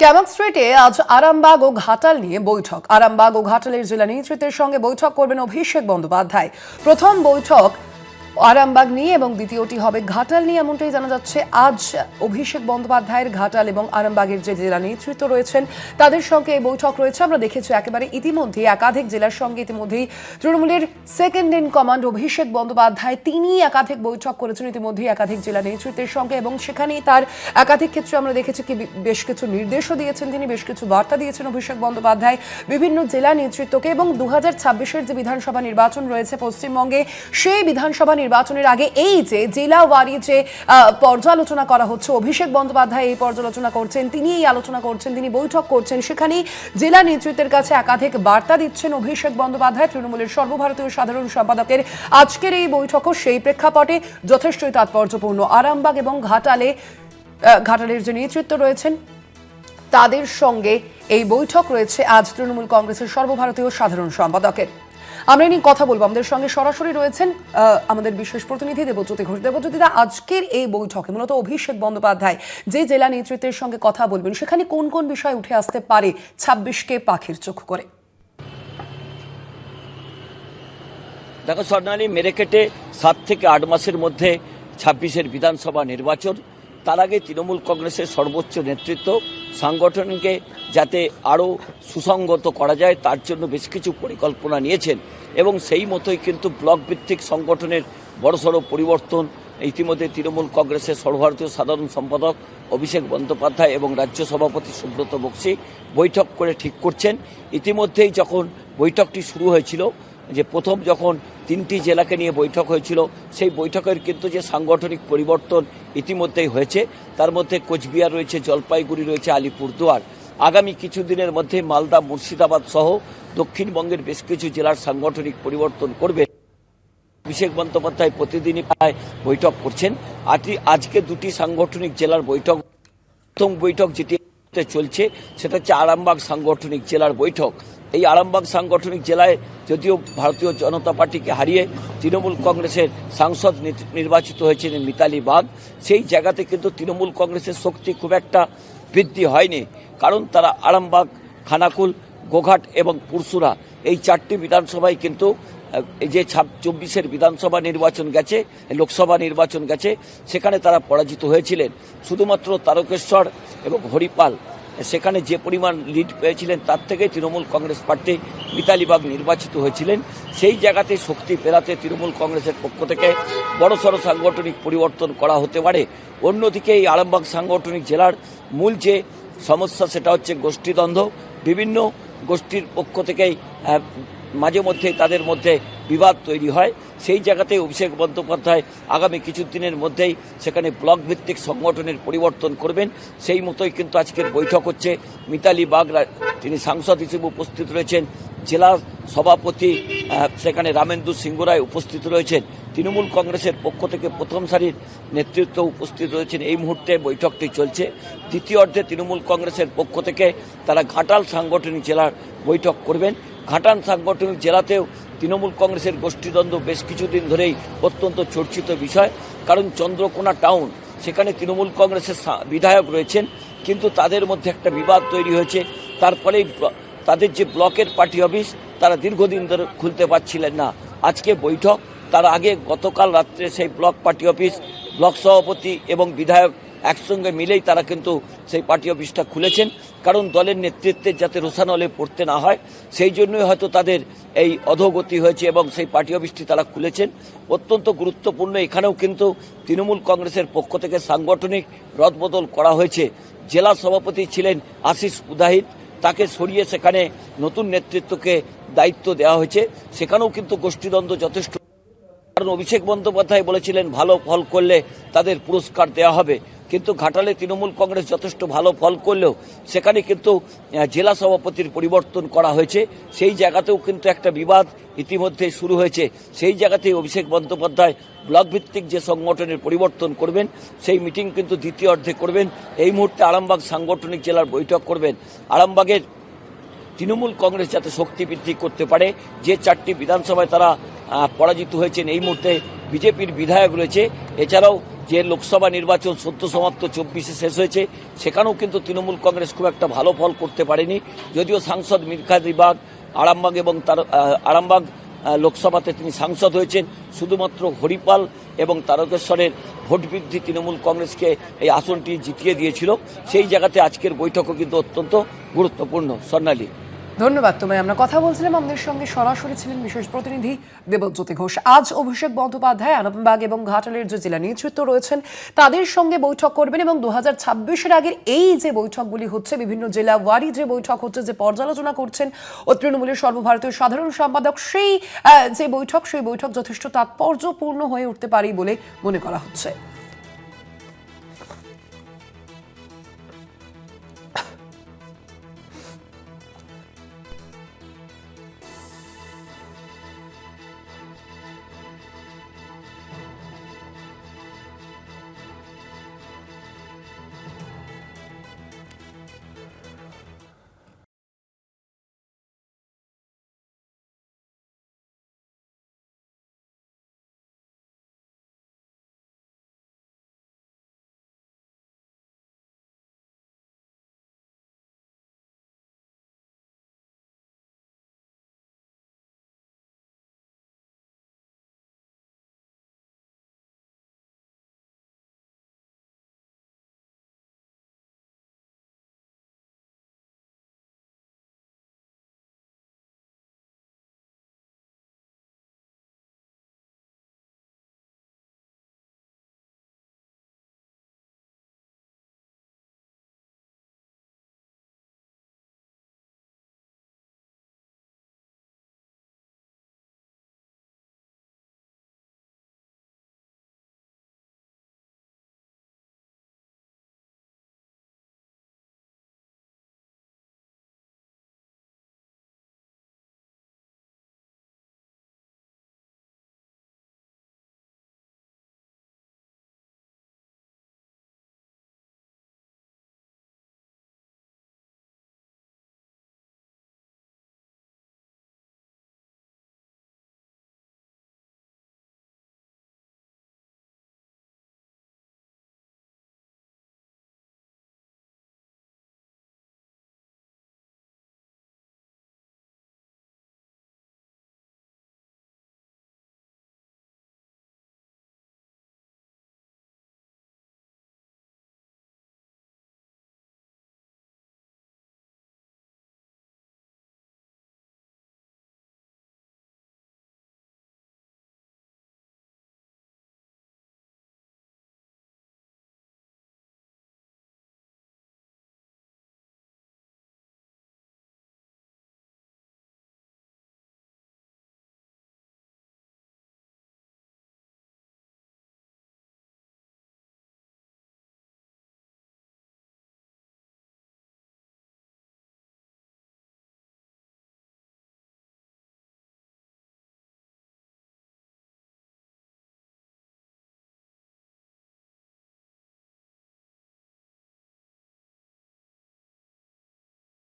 ক্যামাক স্ট্রিটে আজ আরামবাগ ও ঘাটাল নিয়ে বৈঠক। আরামবাগ ও ঘাটালের জেলা নেতৃত্বের সঙ্গে বৈঠক করবেন অভিষেক বন্দ্যোপাধ্যায়। প্রথম বৈঠক আরামবাগ নিয়ে এবং দ্বিতীয়টি হবে ঘাটাল নিয়ে, এমনটাই জানা যাচ্ছে। আজ অভিষেক বন্দ্যোপাধ্যায়ের ঘাটাল এবং আরামবাগের যে জেলা নেতৃত্ব রয়েছেন, তাদের সঙ্গে এই বৈঠক রয়েছে। আমরা দেখেছি একেবারে ইতিমধ্যে একাধিক জেলার সঙ্গে ইতিমধ্যেই তৃণমূলের second in command Abhishek Bandyopadhyay তিনি একাধিক বৈঠক করেছেন ইতিমধ্যেই একাধিক জেলা নেতৃত্বের সঙ্গে এবং সেখানেই তার একাধিক ক্ষেত্রে আমরা দেখেছি কি বেশ কিছু নির্দেশও দিয়েছেন তিনি, বেশ কিছু বার্তা দিয়েছেন অভিষেক বন্দ্যোপাধ্যায় বিভিন্ন জেলা নেতৃত্বকে এবং দু হাজার যে বিধানসভা নির্বাচন রয়েছে পশ্চিমবঙ্গে, সেই বিধানসভা নির্বাচনের আগে এই যে জেলা ওয়ারি পর্যালোচনা করা হচ্ছে, অভিষেক বন্দ্যোপাধ্যায় এই পর্যালোচনা করছেন, তিনি এই আলোচনা করছেন, তিনি বৈঠক করছেন, সেখানেই জেলা নেতৃত্বের কাছে একাধিক বার্তা দিচ্ছেন অভিষেক বন্দ্যোপাধ্যায়, তৃণমূলের সর্বভারতীয় সাধারণ সম্পাদকের। আজকের এই বৈঠকও সেই প্রেক্ষাপটে যথেষ্টই তাৎপর্যপূর্ণ। আরামবাগ এবং ঘাটালে ঘাটালের যে নেতৃত্ব রয়েছেন, তাদের সঙ্গে এই বৈঠক রয়েছে আজ তৃণমূল কংগ্রেসের সর্বভারতীয় সাধারণ সম্পাদকের। আমরা নিয়ে কথা বলব। আমাদের সঙ্গে সরাসরি রয়েছেন আমাদের বিশেষ প্রতিনিধি দেবজ্যোতি ঘোষ। দেবজ্যোতিদা আজকের এই বৈঠকে মূলত অভিষেক বন্দ্যোপাধ্যায় যে জেলা নেতৃত্বের সঙ্গে কথা বলবেন, সেখানে কোন কোন বিষয় উঠে আসতে পারে ছাব্বিশকে পাখির চোখ করে? দেখো, স্বর্ণালী মেরেকেটে সাত থেকে আট মাসের মধ্যে ছাব্বিশের বিধানসভা নির্বাচন, তার আগে তৃণমূল কংগ্রেসের সর্বোচ্চ নেতৃত্ব সাংগঠনকে যাতে আরও সুসংগত করা যায়, তার জন্য বেশ কিছু পরিকল্পনা নিয়েছেন। এবং সেই মতোই কিন্তু ব্লক ভিত্তিক সংগঠনের বড়সড় পরিবর্তন, ইতিমধ্যে তৃণমূল কংগ্রেসের সর্বভারতীয় সাধারণ সম্পাদক অভিষেক বন্দ্যোপাধ্যায় এবং রাজ্য সভাপতি সুব্রত বক্সি বৈঠক করে ঠিক করছেন। ইতিমধ্যেই যখন বৈঠকটি শুরু হয়েছিল যে প্রথম যখন তিনটি জেলাকে নিয়ে বৈঠক হয়েছিল, সেই বৈঠকের কিন্তু যে সাংগঠনিক পরিবর্তন ইতিমধ্যেই হয়েছে। তার মধ্যে কোচবিহার রয়েছে, জলপাইগুড়ি রয়েছে, আলিপুরদুয়ার। আগামী কিছুদিনের মধ্যে মালদা, মুর্শিদাবাদ সহ দক্ষিণবঙ্গের বেশ কিছু জেলার সাংগঠনিক পরিবর্তন করবে। অভিষেক বন্দ্যোপাধ্যায় প্রতিদিনই প্রায় বৈঠক করছেন। আজকে আজকে দুটি সাংগঠনিক জেলার বৈঠক। প্রথম বৈঠক যেটি চলছে, সেটা হচ্ছে আরামবাগ সাংগঠনিক জেলার বৈঠক। এই আরামবাগ সাংগঠনিক জেলায় যদিও ভারতীয় জনতা পার্টিকে হারিয়ে তৃণমূল কংগ্রেসের সাংসদ নির্বাচিত হয়েছিলেন মিতালি বাগ, সেই জায়গাতে কিন্তু তৃণমূল কংগ্রেসের শক্তি খুব একটা বৃদ্ধি হয়নি। কারণ তারা আরামবাগ, খানাকুল, গোঘাট এবং পুরসুরা এই চারটি বিধানসভায় কিন্তু এই যে ছাব, চব্বিশের বিধানসভা নির্বাচন গেছে, লোকসভা নির্বাচন গেছে, সেখানে তারা পরাজিত হয়েছিলেন। শুধুমাত্র তারকেশ্বর এবং হরিপাল সেখানে যে পরিমাণ লিড পেয়েছিলেন, তার থেকে তৃণমূল কংগ্রেস প্রার্থী মিতালিবাগ নির্বাচিত হয়েছিলেন। সেই জায়গাতে শক্তি পেরাতে তৃণমূল কংগ্রেসের পক্ষ থেকে বড়সড় সাংগঠনিক পরিবর্তন করা হতে পারে। অন্যদিকে এই আরামবাগ সাংগঠনিক জেলার মূল যে সমস্যা, সেটা হচ্ছে গোষ্ঠীদ্বন্দ্ব। বিভিন্ন গোষ্ঠীর পক্ষ থেকেই মাঝে মধ্যে তাদের মধ্যে বিবাদ তৈরি হয়। সেই জায়গাতে অভিষেক বন্দ্যোপাধ্যায় আগামী কিছু দিনের মধ্যেই সেখানে ব্লক ভিত্তিক সংগঠনের পরিবর্তন করবেন। সেই মতোই কিন্তু আজকের বৈঠক হচ্ছে। মিতালি বাগরা, তিনি সাংসদ হিসেবে উপস্থিত রয়েছেন। জেলা সভাপতি সেখানে রামেন্দু সিংহ রায় উপস্থিত রয়েছেন। তৃণমূল কংগ্রেসের পক্ষ থেকে প্রথম সারির নেতৃত্ব উপস্থিত রয়েছেন। এই মুহূর্তে বৈঠকটি চলছে। দ্বিতীয় অর্ধে তৃণমূল কংগ্রেসের পক্ষ থেকে তারা ঘাটাল সাংগঠনিক জেলার বৈঠক করবেন। ঘাটাল সাংগঠনিক জেলাতেও তৃণমূল কংগ্রেসের গোষ্ঠীদ্বন্দ্ব বেশ কিছুদিন ধরেই অত্যন্ত চর্চিত বিষয়। কারণ চন্দ্রকোনা টাউন, সেখানে তৃণমূল কংগ্রেসের বিধায়ক রয়েছেন, কিন্তু তাদের মধ্যে একটা বিবাদ তৈরি হয়েছে। তারপরেই তাদের যে ব্লকের পার্টি অফিস, তারা দীর্ঘদিন ধরে খুলতে পারছিলেন না। আজকে বৈঠক, তার আগে গতকাল রাত্রে সেই ব্লক পার্টি অফিস, ব্লক সভাপতি এবং বিধায়ক একসঙ্গে মিলেই তারা কিন্তু সেই পার্টি অফিসটা খুলেছেন। কারণ দলের নেতৃত্বে যাতে রোশানলে পড়তে না হয়, সেই জন্যই হয়তো তাদের এই অধোগতি হয়েছে এবং সেই পার্টি অফিসটি তারা খুলেছেন। অত্যন্ত গুরুত্বপূর্ণ এখানেও কিন্তু তৃণমূল কংগ্রেসের পক্ষ থেকে সাংগঠনিক রদবদল করা হয়েছে। জেলা সভাপতি ছিলেন আশিস উদাহিদ। তাকে সরিয়ে সেখানে নতুন নেতৃত্বকে দায়িত্ব দেওয়া হয়েছে। সেখানেও কিন্তু গোষ্ঠীদ্বন্দ্ব যথেষ্ট। কারণ অভিষেক বন্দ্যোপাধ্যায় বলেছিলেন, ভালো ফল করলে তাদের পুরস্কার দেওয়া হবে। কিন্তু ঘাটালে তৃণমূল কংগ্রেস যথেষ্ট ভালো ফল করলেও সেখানে কিন্তু জেলা সভাপতির পরিবর্তন করা হয়েছে। সেই জায়গাতেও কিন্তু একটা বিবাদ ইতিমধ্যে শুরু হয়েছে। সেই জায়গাতেই অভিষেক বন্দ্যোপাধ্যায় ব্লক ভিত্তিক যে সংগঠনের পরিবর্তন করবেন, সেই মিটিং কিন্তু দ্বিতীয় অর্ধে করবেন। এই মুহূর্তে আরামবাগ সাংগঠনিক জেলার বৈঠক করবেন। আরামবাগের তৃণমূল কংগ্রেস যাতে শক্তি বৃদ্ধি করতে পারে, যে চারটি বিধানসভায় তারা পরাজিত হয়েছেন, এই মুহূর্তে বিজেপির বিধায়ক রয়েছে। এছাড়াও যে লোকসভা নির্বাচন সদ্য সমাপ্ত চব্বিশে শেষ হয়েছে, সেখানেও কিন্তু তৃণমূল কংগ্রেস খুব একটা ভালো ফল করতে পারেনি। যদিও সাংসদ মিরখাদিবাগ আরামবাগ এবং তার আরামবাগ লোকসভাতে তিনি সাংসদ হয়েছেন। শুধুমাত্র হরিপাল এবং তারকেশ্বরের ভোট বৃদ্ধি তৃণমূল কংগ্রেসকে এই আসনটি জিতিয়ে দিয়েছিল। সেই জায়গাতে আজকের বৈঠকও কিন্তু অত্যন্ত গুরুত্বপূর্ণ। স্বর্ণালী। ধন্যবাদ তোমায়। আমরা কথা বলছিলাম, আমাদের সঙ্গে সরাসরি ছিলেন বিশেষ প্রতিনিধি দেবজ্যোতি ঘোষ। আজ অভিষেক বন্দ্যোপাধ্যায়, আনন্দবাগ এবং ঘাটালের যে জেলা নেতৃত্ব রয়েছেন, তাদের সঙ্গে বৈঠক করবেন এবং দু হাজার ছাব্বিশের আগের এই যে বৈঠকগুলি হচ্ছে, বিভিন্ন জেলা ওয়ারি যে বৈঠক হচ্ছে, যে পর্যালোচনা করছেন ও তৃণমূলের সর্বভারতীয় সাধারণ সম্পাদক, সেই যে বৈঠক, সেই বৈঠক যথেষ্ট তাৎপর্যপূর্ণ হয়ে উঠতে পারে বলে মনে করা হচ্ছে।